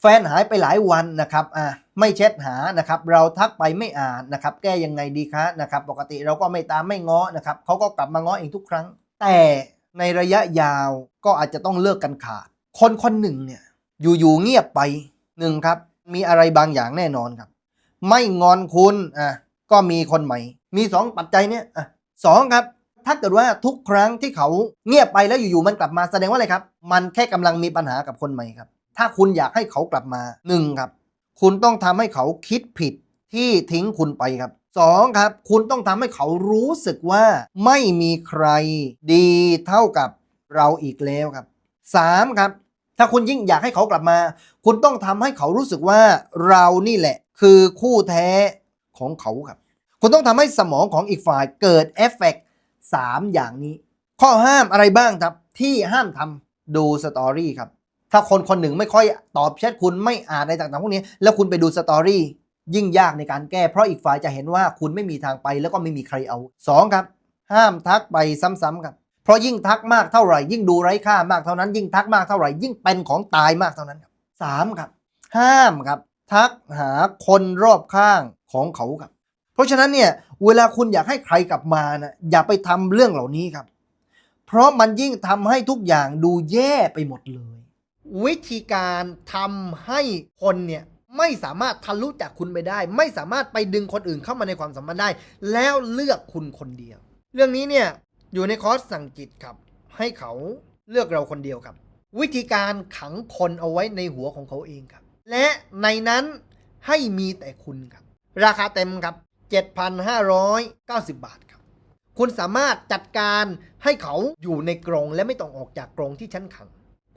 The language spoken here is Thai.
แฟนหายไปหลายวันนะครับอะไม่เช็ดหานะครับเราทักไปไม่อ่านนะครับแก้ยังไงดีคะนะครับปกติเราก็ไม่ตามไม่ง้อนะครับเขาก็กลับมาง้อเองทุกครั้ง แต่ในระยะยาวก็อาจจะต้องเลิกกันขาด คนคนหนึ่งเนี่ยอยู่ๆเงียบไปหนึ่งครับมีอะไรบางอย่างแน่นอนครับ ไม่งอนคุณอะก็มีคนใหม่ มีสองปัจจัยเนี่ยอะสองครับถ้าเกิดว่าทุกครั้งที่เขาเงียบไปแล้วอยู่ๆมันกลับมาแสดงว่าอะไรครับ มันแค่กำลังมีปัญหากับคนใหม่ครับ ถ้าคุณอยากให้เขากลับมาหนึ่งครับ คุณต้องทำให้เขาคิดผิดที่ทิ้งคุณไปครับสองครับ คุณต้องทำให้เขารู้สึกว่าไม่มีใครดีเท่ากับเราอีกแล้วครับสามครับ ถ้าคุณยิ่งอยากให้เขากลับมา คุณต้องทำให้เขารู้สึกว่าเรานี่แหละ คือคู่แท้ของเขาครับ คุณต้องทำให้สมองของอีกฝ่ายเกิดเอฟเฟกต์สามอย่างนี้ ข้อห้ามอะไรบ้างครับที่ห้ามทำดูสตอรี่ครับ ถ้าคนคนหนึ่งไม่ค่อยตอบแชทคุณไม่อ่านอะไรต่างๆพวกนี้ แล้วคุณไปดูสตอรี่ยิ่งยากในการแก้ เพราะอีกฝ่ายจะเห็นว่าคุณไม่มีทางไปแล้วก็ไม่มีใครเอาสองครับ ห้ามทักไปซ้ำๆครับ เพราะยิ่งทักมากเท่าไหร่ ยิ่งดูไร้ค่ามากเท่านั้น ยิ่งทักมากเท่าไหร่ ยิ่งเป็นของตายมากเท่านั้นครับสามครับ ห้ามครับ ทักหาคนรอบข้างของเขาครับ เพราะฉะนั้นเนี่ยเวลาคุณอยากให้ใครกลับมานะอย่าไปทำเรื่องเหล่านี้ครับ เพราะมันยิ่งทำให้ทุกอย่างดูแย่ไปหมดเลย วิธีการทำให้คนเนี่ยไม่สามารถทะลุจากคุณไปได้ ไม่สามารถไปดึงคนอื่นเข้ามาในความสัมพันธ์ได้ แล้วเลือกคุณคนเดียว เรื่องนี้เนี่ยอยู่ในคอร์สสั่งจิตครับ ให้เขาเลือกเราคนเดียวครับ วิธีการขังคนเอาไว้ในหัวของเขาเองครับ และในนั้นให้มีแต่คุณครับ ราคาเต็มครับ 7,590 บาทครับ คุณสามารถจัดการให้เขาอยู่ในกรงและไม่ต้องออกจากกรงที่ชั้นขัง